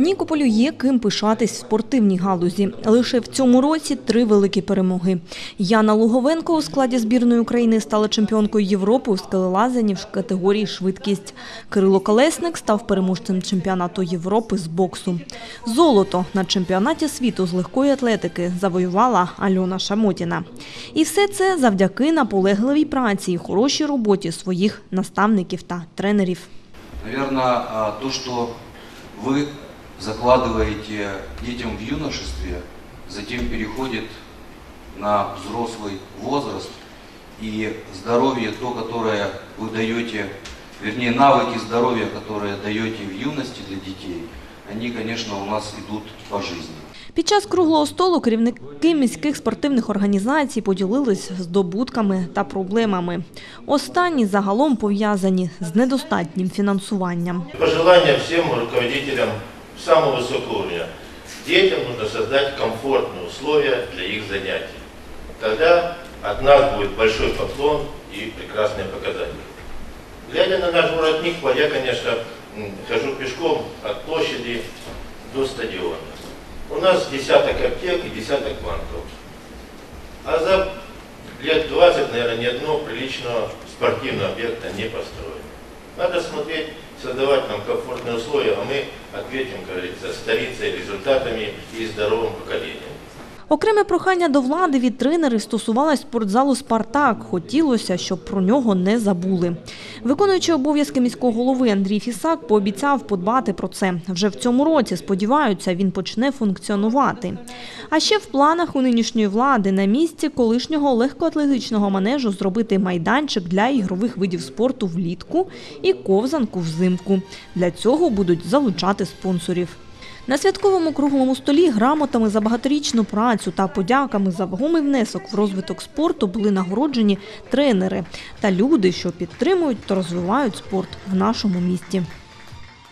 Нікополю є ким пишатись в спортивній галузі. Лише в цьому році три великі перемоги. Яна Луговенко у складі збірної України стала чемпіонкою Європи у скелелазанні в категорії швидкість. Кирило Колесник став переможцем чемпіонату Європи з боксу. Золото на чемпіонаті світу з легкої атлетики завоювала Альона Шамотіна. І все це завдяки наполегливій праці і хорошій роботі своїх наставників та тренерів. Наверное, то, что вы закладываете детям в юношестве, затем переходит на взрослый возраст, и здоровье, то, которое вы даете, вернее, навыки здоровья, которые даете в юности для детей, они, конечно, у нас идут по жизни. Під час круглого столу керівники міських спортивних організацій поділились здобутками та проблемами. Останні загалом пов'язані з недостатнім фінансуванням. Пожелание всем руководителям самого высокого уровня. Детям нужно создать комфортные условия для их занятий. Тогда от нас будет большой поклон и прекрасные показатели. Глядя на наш Никополь, я, конечно, хожу пешком от площади до стадиона. У нас десяток аптек и десяток банков. А за лет 20, наверное, ни одного приличного спортивного объекта не построено. Надо смотреть, создавать нам комфортные условия, а мы ответим, как говорится, столицей, результатами и здоровым поколением. Окреме прохання до влади від тренерів стосувалось спортзалу «Спартак». Хотілося, щоб про нього не забули. Виконуючий обов'язки міського голови Андрій Фісак пообіцяв подбати про це. Вже в цьому році, сподіваються, він почне функціонувати. А ще в планах у нинішньої влади на місці колишнього легкоатлетичного манежу зробити майданчик для ігрових видів спорту влітку і ковзанку взимку. Для цього будуть залучати спонсорів. На святковому круглому столі грамотами за багаторічну працю та подяками за вагомий внесок в розвиток спорту були нагороджені тренери та люди, що підтримують та розвивають спорт в нашому місті.